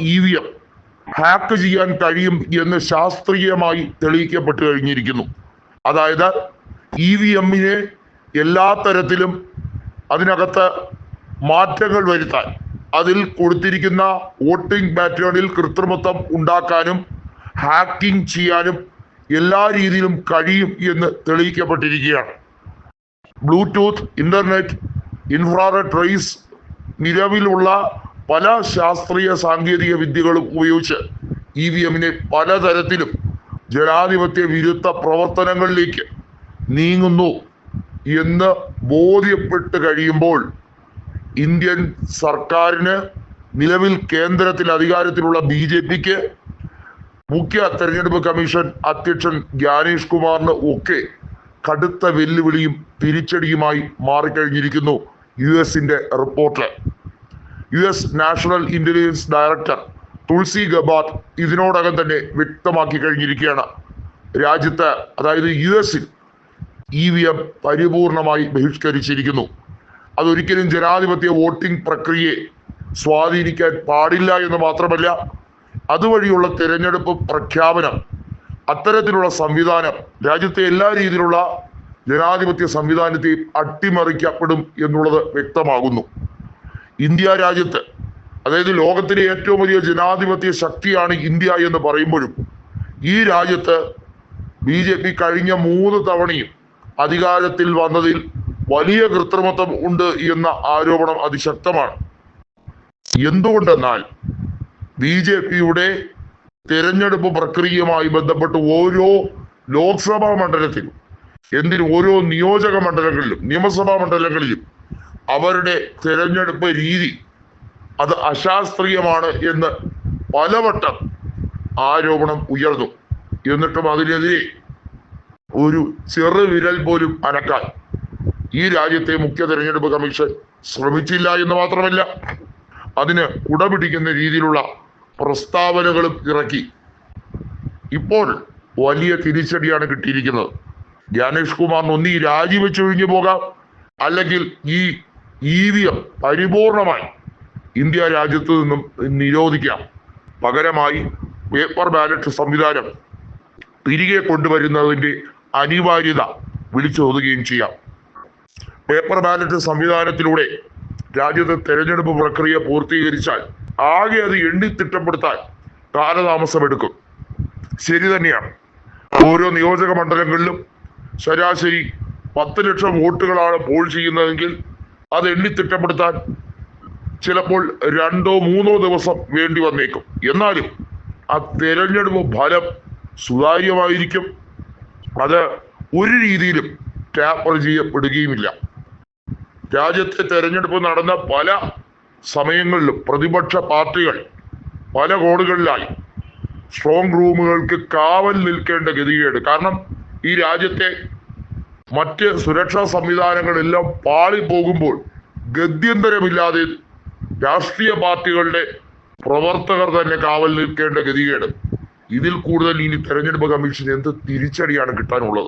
E V M hack ചെയ്യാൻ കഴിയും എന്ന് ശാസ്ത്രീയമായി തെളിയിക്കപ്പെട്ടു കഴിഞ്ഞിരിക്കുന്നു. അതായത് ഇ വി എമ്മിനെ എല്ലാ തരത്തിലും അതിനകത്ത് മാറ്റങ്ങൾ വരുത്താൻ അതിൽ കൊടുത്തിരിക്കുന്ന വോട്ടിംഗ് പാറ്റേണിൽ കൃത്രിമത്വം ഉണ്ടാക്കാനും ഹാക്കിംഗ് ചെയ്യാനും എല്ലാ രീതിയിലും കഴിയും എന്ന് തെളിയിക്കപ്പെട്ടിരിക്കുകയാണ്. ബ്ലൂടൂത്ത് ഇന്റർനെറ്റ് ഇൻഫ്രാറെഡ് റേസ് നിലവിലുള്ള പല ശാസ്ത്രീയ സാങ്കേതിക വിദ്യകളും ഉപയോഗിച്ച് ഇ വി എമ്മിനെ പലതരത്തിലും ജനാധിപത്യ വിരുദ്ധ പ്രവർത്തനങ്ങളിലേക്ക് നീങ്ങുന്നു എന്ന് ബോധ്യപ്പെട്ട് കഴിയുമ്പോൾ ഇന്ത്യൻ സർക്കാരിന് നിലവിൽ കേന്ദ്രത്തിൽ അധികാരത്തിലുള്ള ബി ജെ പിക്ക് മുഖ്യ തെരഞ്ഞെടുപ്പ് കമ്മീഷൻ അധ്യക്ഷൻ ജ്ഞാനേഷ് കുമാറിന് ഒക്കെ കടുത്ത വെല്ലുവിളിയും തിരിച്ചടിയുമായി മാറിക്കഴിഞ്ഞിരിക്കുന്നു യു എസിന്റെ report U S national intelligence director Tulsi Gabbard ഇതിനോടകം തന്നെ വ്യക്തമാക്കി കഴിഞ്ഞിരിക്കുകയാണ്. രാജ്യത്ത് അതായത് യു എസിൽ ഇ വി എം പരിപൂർണമായി ബഹിഷ്കരിച്ചിരിക്കുന്നു. അതൊരിക്കലും ജനാധിപത്യ വോട്ടിംഗ് പ്രക്രിയയെ സ്വാധീനിക്കാൻ പാടില്ല എന്ന് മാത്രമല്ല അതുവഴിയുള്ള തിരഞ്ഞെടുപ്പ് പ്രഖ്യാപനം അത്തരത്തിലുള്ള സംവിധാനം രാജ്യത്തെ എല്ലാ രീതിയിലുള്ള ജനാധിപത്യ സംവിധാനത്തെയും അട്ടിമറിക്കപ്പെടും എന്നുള്ളത് വ്യക്തമാകുന്നു. ഇന്ത്യ രാജ്യത്ത് അതായത് ലോകത്തിലെ ഏറ്റവും വലിയ ജനാധിപത്യ ശക്തിയാണ് ഇന്ത്യ എന്ന് പറയുമ്പോഴും ഈ രാജ്യത്ത് ബി ജെ പി കഴിഞ്ഞ മൂന്ന് തവണയും അധികാരത്തിൽ വന്നതിൽ വലിയ കൃത്രിമത്വം ഉണ്ട് എന്ന ആരോപണം അതിശക്തമാണ്. എന്തുകൊണ്ടെന്നാൽ ബി ജെ പിയുടെ തെരഞ്ഞെടുപ്പ് പ്രക്രിയയുമായി ബന്ധപ്പെട്ട് ഓരോ ലോക്സഭാ മണ്ഡലത്തിലും എന്തിന് ഓരോ നിയോജക മണ്ഡലങ്ങളിലും നിയമസഭാ മണ്ഡലങ്ങളിലും അവരുടെ തിരഞ്ഞെടുപ്പ് രീതി അത് അശാസ്ത്രീയമാണ് എന്ന് പലവട്ടം ആരോപണം ഉയർന്നു. എന്നിട്ടും അതിനെതിരെ ഒരു ചെറു വിരൽ പോലും അനക്കാൻ ഈ രാജ്യത്തെ മുഖ്യ തെരഞ്ഞെടുപ്പ് കമ്മീഷൻ ശ്രമിച്ചില്ല എന്ന് മാത്രമല്ല അതിന് കുടപിടിക്കുന്ന രീതിയിലുള്ള പ്രസ്താവനകളും ഇറക്കി. ഇപ്പോൾ വലിയ തിരിച്ചടിയാണ് കിട്ടിയിരിക്കുന്നത്. ജ്ഞാനേഷ് കുമാറിന് ഒന്നീ രാജിവെച്ചൊഴിഞ്ഞു പോകാം അല്ലെങ്കിൽ ഈ ഇ വി പരിപൂർണമായി ഇന്ത്യ രാജ്യത്ത് നിന്നും നിരോധിക്കാം. പകരമായി പേപ്പർ ബാലറ്റ് സംവിധാനം തിരികെ കൊണ്ടുവരുന്നതിന്റെ അനിവാര്യത വിളിച്ചോതുകയും ചെയ്യാം. പേപ്പർ ബാലറ്റ് സംവിധാനത്തിലൂടെ രാജ്യത്തെ തെരഞ്ഞെടുപ്പ് പ്രക്രിയ പൂർത്തീകരിച്ചാൽ ആകെ അത് എണ്ണി തിട്ടപ്പെടുത്താൻ കാലതാമസമെടുക്കും ശരി തന്നെയാണ്. ഓരോ നിയോജക മണ്ഡലങ്ങളിലും ശരാശരി പത്ത് ലക്ഷം വോട്ടുകളാണ് പോൾ ചെയ്യുന്നതെങ്കിൽ അത് എണ്ണി തിട്ടപ്പെടുത്താൻ ചിലപ്പോൾ രണ്ടോ മൂന്നോ ദിവസം വേണ്ടി വന്നേക്കും. എന്നാലും ആ തെരഞ്ഞെടുപ്പ് ഫലം സുതാര്യമായിരിക്കും. അത് ഒരു രീതിയിലും ടാപ്പർ ചെയ്യപ്പെടുകയുമില്ല. രാജ്യത്തെ തെരഞ്ഞെടുപ്പ് നടന്ന പല സമയങ്ങളിലും പ്രതിപക്ഷ പാർട്ടികൾ പല കോണുകളിലായി സ്ട്രോങ് റൂമുകൾക്ക് കാവൽ നിൽക്കേണ്ട ഗതികേട്. കാരണം ഈ രാജ്യത്തെ മറ്റ് സുരക്ഷാ സംവിധാനങ്ങളെല്ലാം പാളിപ്പോകുമ്പോൾ ഗത്യന്തരമില്ലാതെ രാഷ്ട്രീയ പാർട്ടികളുടെ പ്രവർത്തകർ തന്നെ കാവൽ നിൽക്കേണ്ട ഗതികേട്. ഇതിൽ കൂടുതൽ ഇനി തെരഞ്ഞെടുപ്പ് കമ്മീഷൻ എന്ത് തിരിച്ചടിയാണ് കിട്ടാനുള്ളത്?